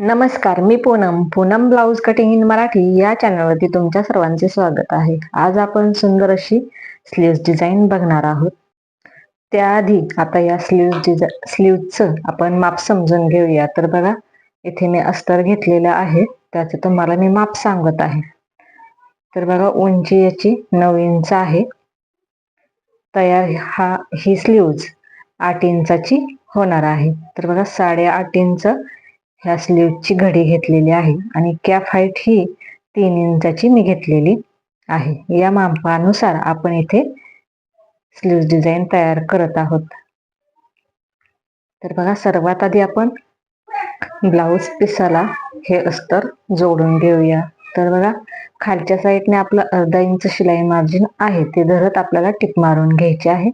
नमस्कार मी Poonam. Poonam blouse cutting in Marathi या चॅनलवरती तुमच्या सर्वांचे स्वागत आहे. आज आपण सुंदर अशी स्लीव्ज डिझाईन बघणार आहोत. त्याआधी आता या स्लीव्ज डिझा स्लीव्जचं आपण माप समजून घेऊया. तर बघा इथे मी अस्तर घेतलेलं आहे. त्याचं तुम्हाला मी माप सांगत आहे. तर बघा उंची याची नऊ इंच आहे. तयार हा ही स्लीव्ज आठ इंचाची होणार आहे. तर बघा साडेआठ इंच ह्या स्लीवची घडी घेतलेली आहे आणि कॅप हाईट ही तीन इंचाची मी घेतलेली आहे. या मापानुसार आपण इथे स्लीव डिझाईन तयार करत आहोत. तर बघा सर्वात आधी आपण ब्लाऊज पिसाला हे अस्तर जोडून घेऊया. तर बघा खालच्या साईडने आपलं अर्धा इंच शिलाई मार्जिन आहे. ते धरत आपल्याला टिप मारून घ्यायचे आहे.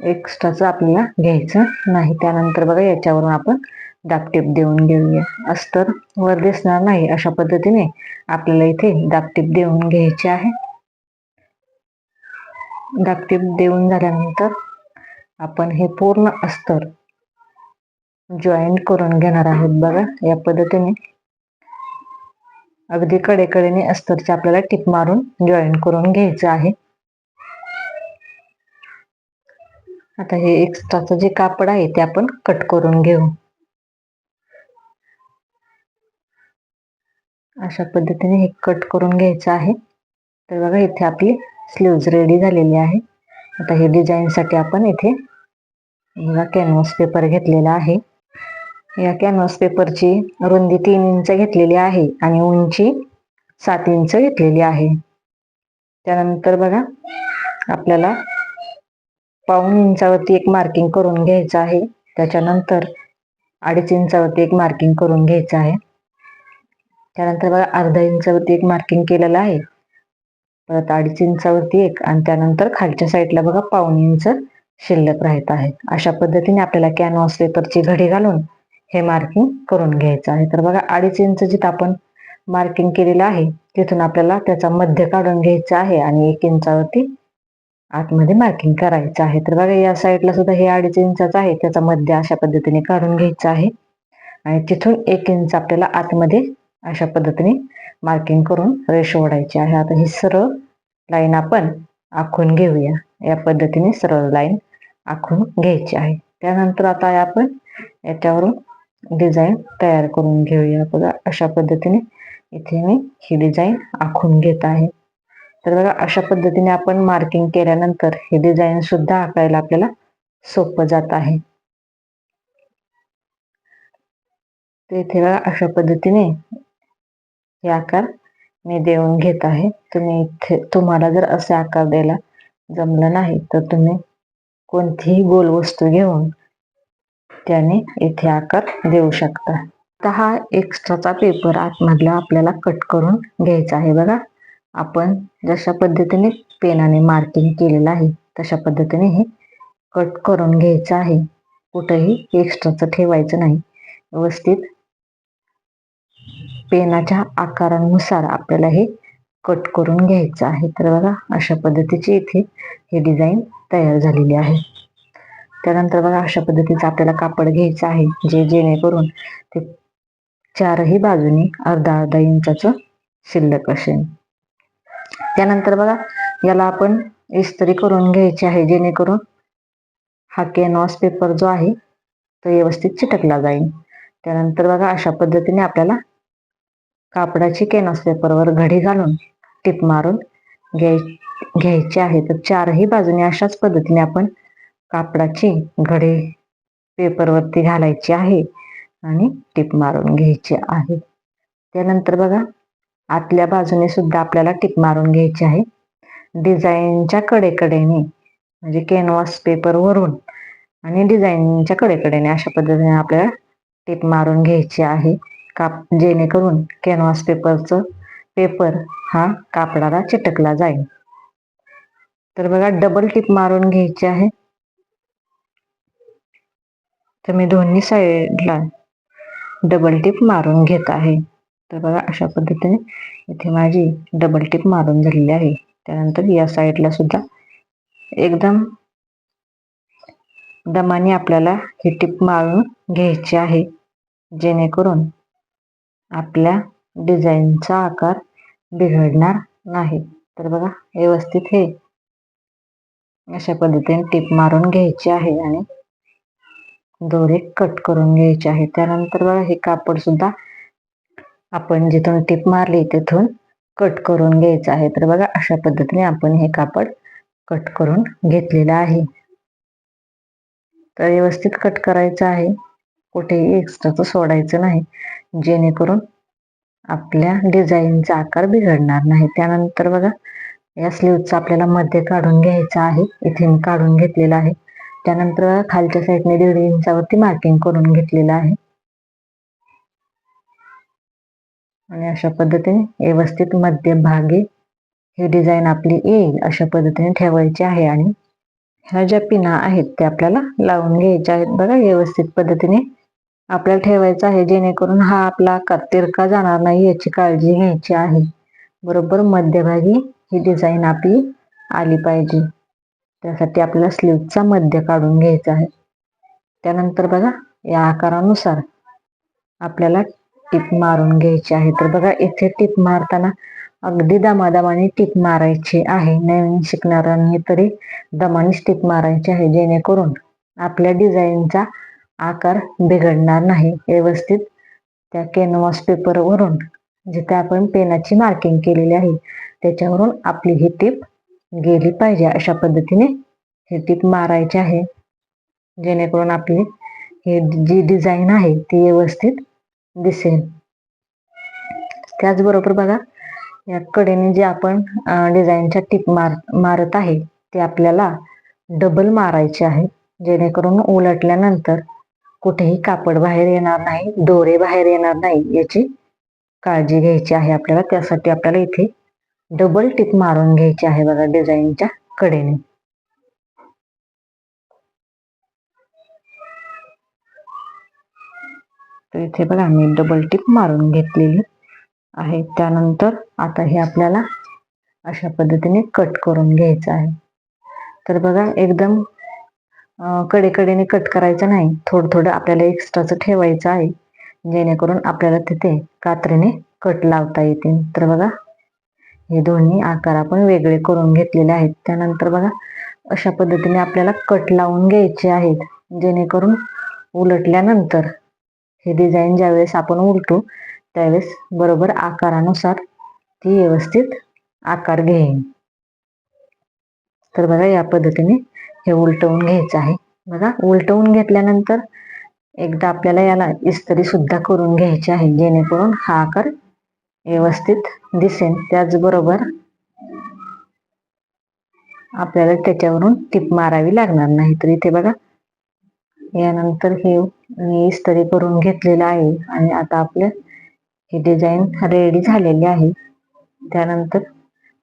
एक्स्ट्राचं आपल्याला घ्यायचं नाही. त्यानंतर बघा याच्यावरून आपण दापटीप देऊन घेऊया. अस्तर वर दिसणार नाही अशा पद्धतीने आपल्याला इथे दापटीप देऊन घ्यायचे आहे. दापटीप देऊन झाल्यानंतर आपण हे पूर्ण अस्तर जॉईंट करून घेणार आहोत बघा. या पद्धतीने अगदी कडेकडेने अस्तरचे आपल्याला टिप मारून जॉईंट करून घ्यायचं आहे. आता हे एक्स्ट्राचं जे कापड आहे ते आपण कट करून घेऊ. अशा पद्धतीने हे कट करून घ्यायचं आहे. तर बघा इथे आपली स्लीव्ज रेडी झालेली आहे. आता हे डिझाईनसाठी आपण इथे बघा कॅनव्हास पेपर घेतलेला आहे. या कॅनव्हास पेपरची रुंदी तीन इंच घेतलेली आहे आणि उंची सात इंच घेतलेली आहे. त्यानंतर बघा आपल्याला पाऊन इंचावरती एक मार्किंग करून घ्यायचं आहे. त्याच्यानंतर अडीच इंचावरती एक मार्किंग करून घ्यायचं आहे. त्यानंतर बघा अर्धा इंचावरती एक मार्किंग केलेलं आहे. परत अडीच इंचावरती एक. आणि त्यानंतर खालच्या साईडला बघा पाऊन इंच शिल्लक राहत आहे. अशा पद्धतीने आपल्याला कॅनव्हास पेपरची घडी घालून हे मार्किंग करून घ्यायचं आहे. तर बघा अडीच इंच जिथं आपण मार्किंग केलेलं आहे तिथून आपल्याला त्याचा मध्य काढून घ्यायचा आहे आणि एक इंचावरती आतमध्ये मार्किंग करायचं आहे. तर बघा या साईडला सुद्धा हे अडीच इंचाचं आहे. त्याचा मध्य अशा पद्धतीने काढून घ्यायचा आहे. आणि तिथून एक इंच आपल्याला आतमध्ये अशा पद्धतीने मार्किंग करून रेष ओढायची आहे. आता ही सरळ लाईन आपण आखून घेऊया. या पद्धतीने सरळ लाईन आखून घ्यायची आहे. त्यानंतर आता आपण याच्यावरून डिझाईन तयार करून घेऊया. बघा अशा पद्धतीने इथे मी ही डिझाईन आखून घेत आहे. तर बघा अशा पद्धतीने आपण मार्किंग केल्यानंतर ही डिझाईन सुद्धा आकायला आपल्याला सोपं जात आहे. तर इथे बघा अशा पद्धतीने हे आकार मी देऊन घेत आहे. तुम्ही इथे तुम्हाला जर असे आकार द्यायला जमलं नाही तर तुम्ही कोणतीही गोल वस्तू घेऊन त्याने इथे आकार देऊ शकता. तर हा एक्स्ट्राचा पेपर आतमधला आपल्याला कट करून घ्यायचा आहे बघा. आपण जशा पद्धतीने पेनाने मार्किंग केलेलं आहे तशा पद्धतीने हे कट करून घ्यायचं आहे. कुठंही एक्स्ट्राचं ठेवायचं नाही. व्यवस्थित पेनाच्या आकारानुसार आपल्याला हे कट करून घ्यायचं आहे. तर बघा अशा पद्धतीची इथे ही डिझाईन तयार झालेली आहे. त्यानंतर बघा अशा पद्धतीचं आपल्याला कापड घ्यायचं आहे जे जेणेकरून ते चारही बाजूनी अर्धा अर्धा इंचाचं शिल्लक असेल. त्यानंतर बघा याला आपण इस्त्री करून घ्यायची आहे जेणेकरून हा कॅनॉस पेपर जो आहे तो व्यवस्थित चिटकला जाईल. त्यानंतर बघा अशा पद्धतीने आपल्याला कापडाची कॅनॉस पेपरवर घडी घालून टिप मारून घ्याय घ्यायची आहे. तर चारही बाजूने अशाच पद्धतीने आपण कापडाची घडी पेपरवरती घालायची आहे आणि टिप मारून घ्यायची आहे. त्यानंतर बघा आतल्या बाजूने सुद्धा आपल्याला टिप मारून घ्यायची आहे. डिझाईनच्या कडेकडेने म्हणजे कॅनव्हास पेपरवरून आणि डिझाईनच्या कडेकडेने अशा पद्धतीने आपल्याला टिप मारून घ्यायची आहे. काप जेणेकरून कॅनव्हास पेपरचं पेपर हा कापडाला चिटकला जाईल. तर बघा डबल टिप मारून घ्यायची आहे. तर मी दोन्ही साईडला डबल टिप मारून घेत आहे. तर बघा अशा पद्धतीने इथे माझी डबल टिप मारून झालेली आहे. त्यानंतर या साईडला सुद्धा एकदम दमाने आपल्याला ही टिप मारून घ्यायची आहे. जेणेकरून आपल्या डिझाईनचा आकार बिघडणार नाही. तर बघा व्यवस्थित हे अशा पद्धतीने टीप मारून घ्यायची आहे आणि दोरे कट करून घ्यायचे आहे. त्यानंतर बघा हे कापड सुद्धा आपण जिथून टीप मारली तिथून कट करून घ्यायचं आहे. तर बघा अशा पद्धतीने आपण हे कापड कट करून घेतलेलं आहे. तर व्यवस्थित कट करायचं आहे. कुठेही एक्स्ट्राचं सोडायचं नाही. जेणेकरून आपल्या डिझाईनचा आकार बिघडणार नाही. त्यानंतर बघा या स्लीवचा आपल्याला मध्ये काढून घ्यायचा आहे. इथे मी काढून घेतलेला आहे. त्यानंतर खालच्या साईडने दीड इंचावरती मार्किंग करून घेतलेलं आहे. आणि अशा पद्धतीने व्यवस्थित मध्यभागी ही डिझाईन आपली येईल अशा पद्धतीने ठेवायची आहे. आणि ह्या ज्या पिना आहेत त्या आपल्याला लावून घ्यायच्या आहेत. बघा व्यवस्थित पद्धतीने आपल्याला ठेवायचं आहे जेणेकरून हा आपला आकार तिरका जाणार नाही याची काळजी घ्यायची आहे. बरोबर मध्यभागी ही डिझाईन आपली आली पाहिजे. त्यासाठी आपल्याला स्लीवचा मध्य काढून घ्यायचा आहे. त्यानंतर बघा या आकारानुसार आपल्याला टिप मारून घ्यायची आहे. तर बघा इथे टिप मारताना अगदी दमादमाने टिप मारायची आहे. नवीन शिकणाऱ्यांनी तरी दमानेच टिप मारायची आहे जेणेकरून आपल्या डिझाईनचा आकार बिघडणार नाही. व्यवस्थित त्या कॅनव्हास पेपरवरून जिथे आपण पेनाची मार्किंग केलेली आहे त्याच्यावरून आपली ही टीप गेली पाहिजे. अशा पद्धतीने ही टीप मारायची आहे. जेणेकरून आपली ही जी डिझाईन आहे ती व्यवस्थित दिसेल. त्याचबरोबर बघा या कडेने जे आपण डिझाईनच्या टीप मार मारत आहे ते आपल्याला डबल मारायचे आहे. जेणेकरून उलटल्यानंतर कुठेही कापड बाहेर येणार नाही दोरे बाहेर येणार नाही याची काळजी घ्यायची आहे आपल्याला. त्यासाठी आपल्याला इथे डबल टिप मारून घ्यायची आहे बघा डिझाईनच्या कडेने. तर इथे बघा मी डबल टिप मारून घेतलेली आहे. त्यानंतर आता हे आपल्याला अशा पद्धतीने कट करून घ्यायचं आहे. तर बघा एकदम कडेकडेने कट करायचं नाही. थोडं थोडं आपल्याला एक्स्ट्राचं ठेवायचं आहे. जेणेकरून आपल्याला तिथे कात्रीने कट लावता येतील तर बघा हे दोन्ही आकार आपण वेगळे करून घेतलेले आहेत. त्यानंतर बघा अशा पद्धतीने आपल्याला कट लावून घ्यायचे आहेत. जेणेकरून उलटल्यानंतर हे डिझाईन ज्यावेळेस आपण उलटू त्यावेळेस बरोबर आकारानुसार ती व्यवस्थित आकार घेईन. तर बघा या पद्धतीने हे उलटवून घ्यायचं आहे. बघा उलटवून घेतल्यानंतर एकदा आपल्याला याला इस्त्री सुद्धा करून घ्यायची आहे. जेणेकरून हा आकार व्यवस्थित दिसेल त्याचबरोबर आपल्याला त्याच्यावरून टिप मारावी लागणार नाही तर इथे बघा यानंतर हे मी इस्त्री करून घेतलेलं आहे आणि आता आपलं ही डिझाईन रेडी झालेली आहे. त्यानंतर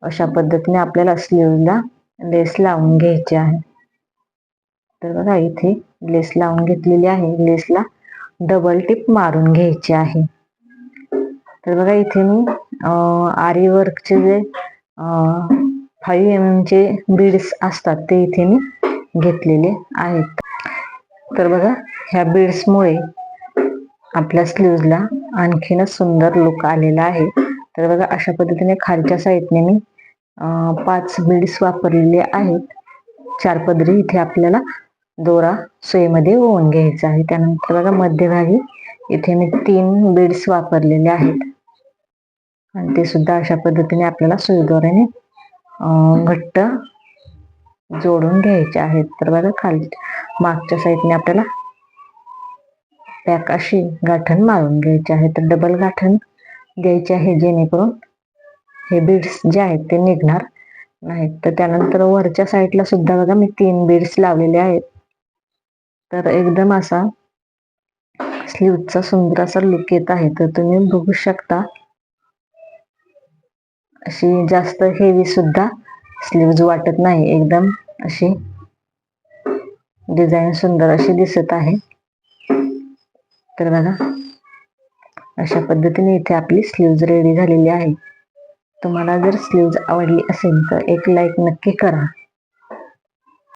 अशा पद्धतीने आपल्याला स्लीवला लेस लावून घ्यायची आहे. तर बघा इथे लेस लावून घेतलेली आहे. लेसला डबल टिप मारून घ्यायची आहे. तर बघा इथे मी आरी वर्कचे जे फाईव्ह एम एमचे बीड्स असतात ते इथे मी घेतलेले आहेत. तर बघा ह्या बीड्समुळे आपल्या स्लीव्जला आणखीनच सुंदर लुक आलेला आहे. तर बघा अशा पद्धतीने खालच्या साईडने मी पाच बीड्स वापरलेले आहेत. चार पदरी इथे आपल्याला दोरा सुईमध्ये ओवून घ्यायचा आहे. त्यानंतर बघा मध्यभागी इथे मी तीन बीड्स वापरलेले आहेत. आणि ते सुद्धा अशा पद्धतीने आपल्याला सुईद्वारे घट्ट जोडून घ्यायचे आहेत. तर बघा खाली मागच्या साईडने आपल्याला पॅक अशी गाठण मारून घ्यायची आहे. तर डबल गाठण द्यायची आहे जेणेकरून हे बीड्स जे आहेत ते निघणार नाहीत. तर त्यानंतर वरच्या साईडला सुद्धा बघा मी तीन बीड्स लावलेले आहेत. तर एकदम असा स्लीवचा सुंदर असा लुक येत आहे. तर तुम्ही बघू शकता अशी जास्त हेवी सुद्धा स्लीव्ज वाटत नाही. एकदम अशी डिझाईन सुंदर अशी दिसत आहे. तर बघा अशा पद्धतीने इथे आपली स्लीव्ज रेडी झालेली आहे. तुम्हाला जर स्लीव्ज आवडली असेल तर एक लाईक नक्की करा.